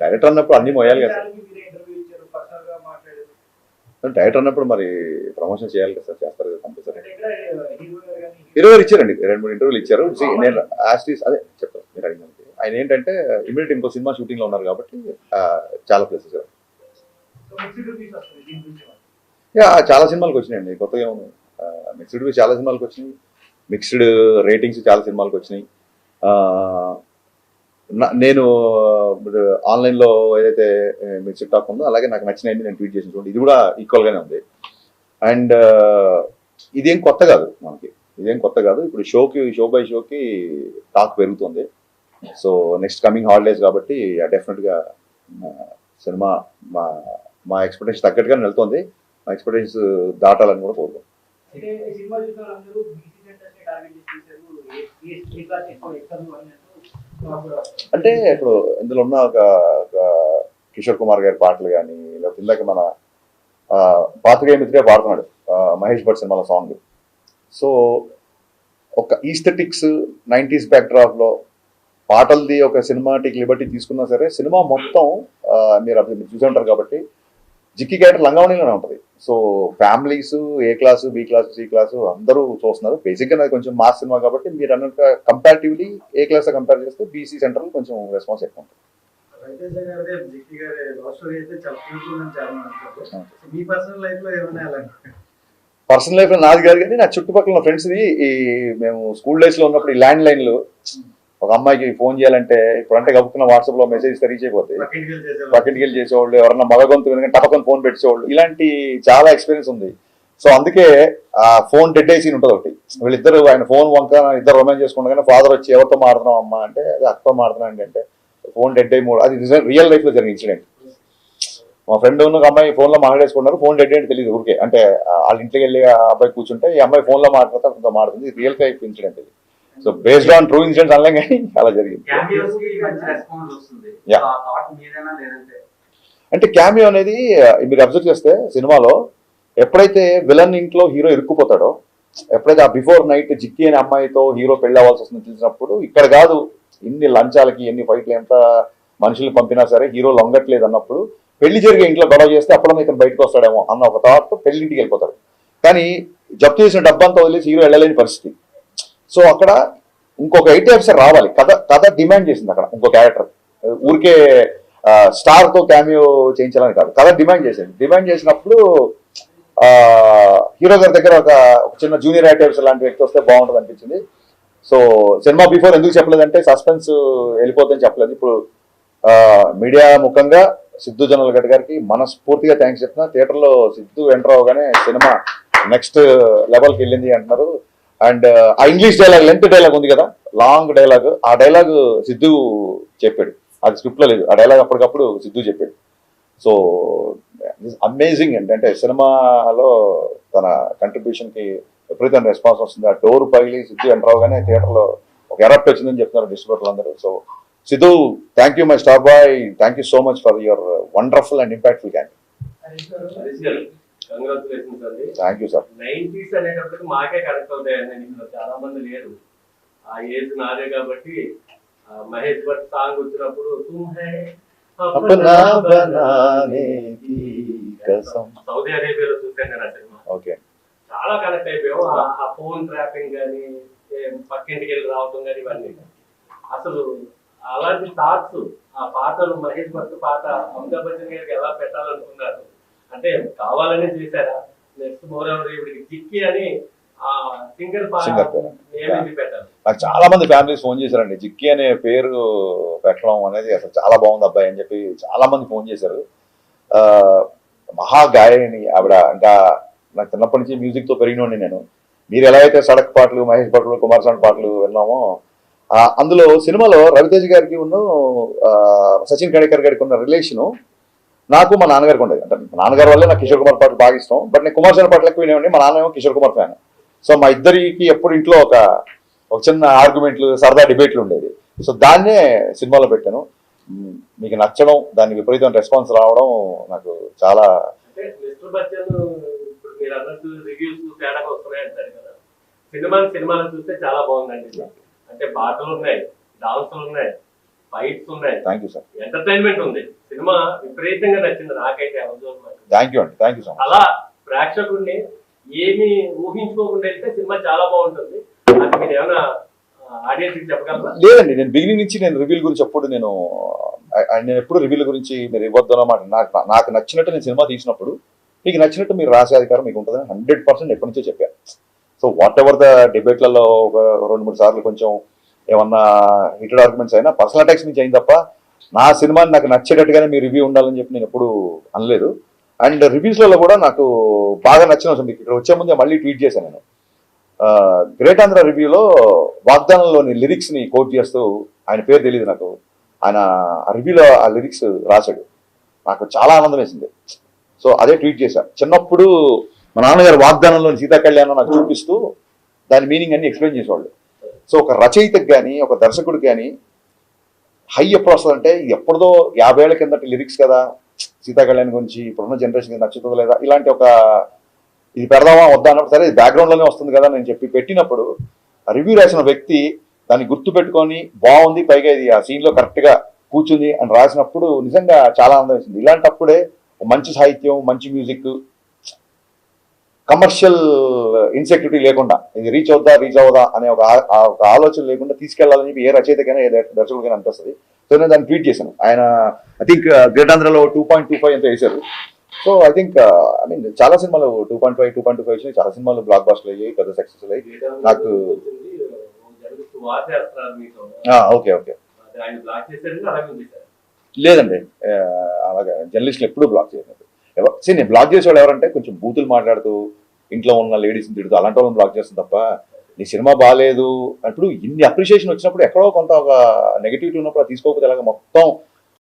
Director అన్నప్పుడు అన్ని మోయాలి కదా డైరెక్టర్ అన్నప్పుడు మరి ప్రమోషన్ చేయాలి కదా సార్ చేస్తారు కదా కంపల్సరీ ఇరవై ఇచ్చారండి రెండు మూడు ఇంటర్వ్యూలు ఇచ్చారు. నేను యాస్టీస్ అదే చెప్తాను మీరు అడిగినందుకు ఆయన ఏంటంటే ఇమీడియట్ ఇంకో సినిమా షూటింగ్లో ఉన్నారు కాబట్టి చాలా ప్లేసెస్ యా చాలా సినిమాలకు వచ్చినాయండి. కొత్తగా ఏమో మిక్స్డ్ చాలా సినిమాలకు వచ్చినాయి. మిక్స్డ్ రేటింగ్స్ చాలా సినిమాలకు వచ్చినాయి. నా- నేను ఇప్పుడు ఆన్లైన్లో ఏదైతే మిక్స్డ్ టాక్ ఉందో అలాగే నాకు నచ్చినవి నేను ట్వీట్ చేసిన చూడండి ఇది కూడా ఈక్వల్గానే ఉంది. అండ్ ఇదేం కొత్త కాదు మనకి. ఇదేం కొత్త కాదు. ఇప్పుడు షోకి షో బై షోకి టాక్ పెరుగుతుంది. సో నెక్స్ట్ కమింగ్ హాలిడేస్ కాబట్టి డెఫినెట్గా సినిమా మా మా ఎక్స్పెక్టేషన్ తగ్గట్టుగానే వెళ్తుంది. మా ఎక్స్పెక్టేషన్స్ దాటాలని కూడా కోరుకుంటాం సినిమా చూసిన వాళ్ళందరూ బీసీ సెంటర్స్ టార్గెట్ చేసి క్లాస్ ఎక్కువ ఎక్కదు అన్నట్టు అంటే ఇప్పుడు ఇందులో ఉన్న ఒక కిషోర్ కుమార్ గారి పాటలు కానీ లేకపోతే ఇందాక మన ఆ, పాత్రికేయ మిత్రే పాడుతున్నాడు మహేష్ భట్ సినిమాలో సాంగ్. సో ఒక ఈస్థెటిక్స్ నైంటీస్లో పాటలది ఒక సినిమాటిక్ లిబర్టీ తీసుకున్నా సరే సినిమా మొత్తం మీరు అప్పుడు మీరు చూసి ఉంటారు కాబట్టి జిక్కి క్యారెక్టర్ లంగావణిలోనే ఉంటుంది. So families A class B class C class అందరూ చూస్తున్నారు. బేసిక్గా కొంచెం మాస్ సినిమా కాబట్టి మీరు అన్నట్టు కంపారిటివ్లీ ఏ క్లాస్ కంపేర్ చేస్తే బీసీ సెంటర్ కొంచెం రెస్పాన్స్ ఎక్కువ ఉంటుంది. పర్సనల్ లైఫ్ నాది కాదు కానీ నా చుట్టుపక్కల ఉన్న ఫ్రెండ్స్ని ఈ మేము స్కూల్ డేస్లో ఉన్నప్పుడు ఈ ల్యాండ్ లైన్లు ఒక అమ్మాయికి ఫోన్ చేయాలంటే ఇప్పుడు అంటే కప్పుకున్న వాట్సాప్లో మెసేజ్ రీచ్ అయిపోతాయి చేసేవాళ్ళు. ఎవరన్నా మగ గొంతు వినగానే టపకని ఫోన్ పెట్టేవాళ్ళు ఇలాంటి చాలా ఎక్స్పీరియన్స్ ఉంది. సో అందుకే ఆ ఫోన్ డెడ్ సీన్ ఉంటుంది ఒకటి. వీళ్ళిద్దరు ఆయన ఫోన్ వంక ఇద్దరు రొమాన్స్ చేసుకుండగానే ఫాదర్ వచ్చి ఎవరితో మాడుతున్నాం అమ్మా? అంటే అది అక్కతో మాడుతున్నా అంటే ఫోన్ డెడ్ అయ్యి మూడు అది రియల్ లైఫ్లో జరిగిన ఇన్సిడెంట్ మా ఫ్రెండ్ ఉన్న ఒక అమ్మాయి ఫోన్లో మాట్లాడేసుకున్నారు ఫోన్ డెడ్ అంటే తెలియదు ఊరికే. అంటే వాళ్ళ ఇంటికి వెళ్ళి ఆ అబ్బాయి కూర్చుంటే ఈ అమ్మాయి ఫోన్లో మాట్లాడితే అతనితో మాడుతుంది రియల్ లైఫ్ ఇన్సిడెంట్ ఇది. So based on true incidents అనలేం కానీ అలా జరిగింది. అంటే క్యామియో అనేది మీరు అబ్జర్వ్ చేస్తే సినిమాలో ఎప్పుడైతే విలన్ ఇంట్లో హీరో ఇరుక్కుపోతాడో ఎప్పుడైతే ఆ బిఫోర్ నైట్ జిక్కి అనే అమ్మాయితో హీరో పెళ్ళి అవ్వాల్సి వస్తుంది తెలిసినప్పుడు ఇక్కడ కాదు ఇన్ని లంచాలకి ఎన్ని ఫైట్లు ఎంత మనుషుల్ని పంపినా సరే హీరో లొంగట్లేదు అన్నప్పుడు పెళ్ళి జరిగే ఇంట్లో గొడవ చేస్తే అప్పుడన్నా ఇతను బయటకు వస్తాడేమో అన్న ఒక థాట్ పెళ్ళింటికి వెళ్ళిపోతాడు. కానీ జప్తు చేసిన డబ్బంతా వదిలేసి హీరో వెళ్ళలేని పరిస్థితి. సో అక్కడ ఇంకొక ఐటీ ఆఫీసర్ రావాలి. కథ కథ డిమాండ్ చేసింది అక్కడ ఇంకో క్యారెక్టర్. ఊరికే స్టార్తో క్యామియో చేయించాలని కాదు. కథ డిమాండ్ చేసింది. డిమాండ్ చేసినప్పుడు హీరో గారి దగ్గర ఒక ఒక చిన్న జూనియర్ ఐటీ ఆఫీసర్ లాంటి వ్యక్తి వస్తే బాగుంటుంది అనిపించింది. సో సినిమా బిఫోర్ ఎందుకు చెప్పలేదంటే సస్పెన్స్ వెళ్ళిపోతుందని చెప్పలేదు. ఇప్పుడు మీడియా ముఖంగా సిద్ధు జనరల్ గడ్ గారికి మనస్ఫూర్తిగా థ్యాంక్స్ చెప్తున్నా. థియేటర్లో సిద్ధు ఎంటర్ అవగానే సినిమా నెక్స్ట్ లెవెల్కి వెళ్ళింది అంటున్నారు. అండ్ ఆ ఇంగ్లీష్ డైలాగ్ లెంత్ డైలాగ్ ఉంది కదా లాంగ్ డైలాగ్ ఆ డైలాగ్ సిద్ధు చెప్పాడు. అది స్క్రిప్ట్లో లేదు ఆ డైలాగ్ అప్పటికప్పుడు సిద్ధు చెప్పాడు. సో అమేజింగ్ ఏంటంటే సినిమాలో తన కంట్రిబ్యూషన్కి విపరీతమైన రెస్పాన్స్ వస్తుంది. ఆ డోర్ పగిలి సిద్ధు ఎంటర్ థియేటర్లో ఒక ఎరప్ట్ వచ్చిందని చెప్తున్నారు డిస్ట్రిబ్యూటర్లు అందరూ. So Siddhu thank you my star boy thank you so much for your wonderful and impactful camp congratulations అండి థ్యాంక్ యూ సార్ నైన్టీస్ అనేటప్పటికి మాకే కనెక్ట్ అవుతాయండి. ఇందులో చాలా మంది లేరు. ఆ ఏజ్ నాదే కాబట్టి మహేష్ భట్ సాంగ్ వచ్చినప్పుడు సౌదీ అరేబియాలో చూశాను నేను ఆ సినిమా. చాలా కనెక్ట్ అయిపోయాం. ఆ- ఫోన్ ట్రాపింగ్ కానీ పక్కింటికి వెళ్ళి రావడం కానీ ఇవన్నీ. అసలు అలాంటి థాట్స్ ఆ పాటలు మహేష్ భట్ పాట అమితాబ్ బచ్చన్ గారికి ఎలా పెట్టాలనుకున్నారు? అంటే కావాలనే చేశారా? నెక్స్ట్ మోరవర్ జిక్కి అని సింగర్ నాకు చాలా మంది ఫ్యామిలీస్ ఫోన్ చేశారండి. జిక్కి అనే పేరు పెట్టడం అనేది అసలు చాలా బాగుంది అబ్బాయి అని చెప్పి చాలా మంది ఫోన్ చేశారు. ఆ, మహా గాయని ఆవిడ ఇంకా నాకు చిన్నప్పటి నుంచి music తో పెరిగినోండి నేను. మీరు ఎలా అయితే సడక్ పాటలు మహేష్ పాటలు కుమార్ సాంగ్ పాటలు విన్నామో ఆ, అందులో సినిమాలో రవితేజ్ గారికి ఉన్న సచిన్ కడేకర్ గారికి ఉన్న రిలేషను నాకు మా నాన్నగారికి ఉండేది. అంటే మా నాన్నగారి వల్లే నాకు కిషోర్ కుమార్ పాటలు బాగా ఇష్టం. బట్ నేను కుమార్ సార్ పాటలు ఎక్కువ వినేవాడిని మా నాన్న ఏమో కిషోర్ కుమార్ ఫ్యాన్. సో మా ఇద్దరికి ఎప్పుడు ఇంట్లో ఒక ఒక చిన్న ఆర్గ్యుమెంట్లు సరదా డిబేట్లు ఉండేది సో దాన్నే సినిమాలో పెట్టాను. మీకు నచ్చడం దానికి విపరీతమైన రెస్పాన్స్ రావడం నాకు చాలా సినిమాని సినిమాలో చూస్తే చాలా బాగుందండి. అంటే పాటలు ఉన్నాయి డాన్సులు ఉన్నాయి ఫైట్స్ ఉన్నాయి. థ్యాంక్ యూ సార్ ఎంటర్టైన్మెంట్ ఉంది. సినిమా విపరీతంగా నచ్చింది. నాకైతే థ్యాంక్ యూ అండి. థ్యాంక్ యూ సో మచ్ అలా ప్రేక్షకుడిని ఏమి ఊహించుకోకుండా వెళ్తే సినిమా చాలా బాగుంటుంది. అది మీరు ఏమైనా లేదండి నేను బిగినింగ్ నుంచి నేను రివ్యూల గురించి ఎప్పుడు నేను నేను ఎప్పుడు రివ్యూల గురించి మీరు ఇవ్వద్దు అన్నమాట నాకు నాకు నచ్చినట్టు నేను సినిమా తీసినప్పుడు మీకు నచ్చినట్టు మీరు రాసే అధికారం మీకు ఉంటుందని హండ్రెడ్ పర్సెంట్ ఎప్పటి నుంచో చెప్పాను సో వాట్ ఎవర్ ద డిబేట్లలో ఒక రెండు మూడు సార్లు కొంచెం ఏమన్నా హీటెడ్ ఆర్గ్యుమెంట్స్ అయినా పర్సనల్ అటాక్స్ నుంచి అయింది తప్ప నా సినిమాని నాకు నచ్చేటట్టుగానే మీ రివ్యూ ఉండాలని చెప్పి నేను ఎప్పుడు అనలేదు. అండ్ రివ్యూస్లలో కూడా నాకు బాగా నచ్చిన అంశం మీకు ఇక్కడ వచ్చే ముందే మళ్ళీ ట్వీట్ చేశాను నేను. గ్రేట్ ఆంధ్ర రివ్యూలో వాగ్దానంలోని లిరిక్స్ని కోట్ చేస్తూ ఆయన పేరు తెలియదు నాకు. ఆయన ఆ రివ్యూలో ఆ లిరిక్స్ రాశాడు. నాకు చాలా ఆనందం వేసింది. సో అదే ట్వీట్ చేశాను చిన్నప్పుడు మా నాన్నగారు వాగ్దానంలోని సీతా కళ్యాణం నాకు చూపిస్తూ దాని మీనింగ్ అన్ని ఎక్స్ప్లెయిన్ చేసేవాళ్ళు. సో ఒక రచయితకు కానీ ఒక దర్శకుడికి కానీ హై ఎప్పుడు వస్తుంది అంటే ఎప్పుడుదో యాభై ఏళ్ళ కిందటి లిరిక్స్ కదా. సీతాకళ్యాణ్ గురించి ఇప్పుడున్న జనరేషన్ నచ్చుతుందో లేదా? ఇలాంటి ఒక ఇది పెడదామా వద్దా అన్నప్పుడు సరే ఇది వస్తుంది కదా నేను చెప్పి పెట్టినప్పుడు రివ్యూ రాసిన వ్యక్తి దాన్ని గుర్తు పెట్టుకొని బాగుంది పైగా ఇది ఆ సీన్లో కరెక్ట్గా కూర్చుంది అని రాసినప్పుడు నిజంగా చాలా ఆనందం వేసింది. ఇలాంటప్పుడే మంచి సాహిత్యం మంచి మ్యూజిక్ కమర్షియల్ ఇన్సెక్యూరిటీ లేకుండా ఇది రీచ్ అవుద్దా రీచ్ అవుదా అనే ఒక ఆలోచన లేకుండా తీసుకెళ్ళాలని చెప్పి ఏ రచయితకైనా ఏ దర్- దర్శకుడికైనా అనిపిస్తుంది. సో నేను దాన్ని ట్వీట్ చేశాను. ఆయన ఐ థింక్ గ్రేట్ ఆంధ్రలో టూ పాయింట్ టూ ఫైవ్ ఎంతో వేశారు. So I think I mean చాలా సినిమాలు two point five two point two five చాలా సినిమాలు బ్లాక్ బాస్టర్ అయ్యాయి పెద్ద సక్సెస్ అయ్యాయి. నాకు- ఓకే ఓకే లేదండి. అలాగే జర్నలిస్టులు ఎప్పుడూ బ్లాక్ చేయలేదు ఎవరు see, నేను బ్లాక్ చేసేవాళ్ళు ఎవరంటే కొంచెం బూతులు మాట్లాడుతూ ఇంట్లో ఉన్న లేడీస్ని తిడుతూ అలాంటి వాళ్ళని బ్లాక్ చేస్తుంది తప్ప నీ సినిమా బాగాలేదు అప్పుడు ఇన్ని అప్రిషియేషన్ వచ్చినప్పుడు ఎక్కడో కొంత ఒక నెగిటివిటీ ఉన్నప్పుడు తీసుకోకపోతే అలాగ మొత్తం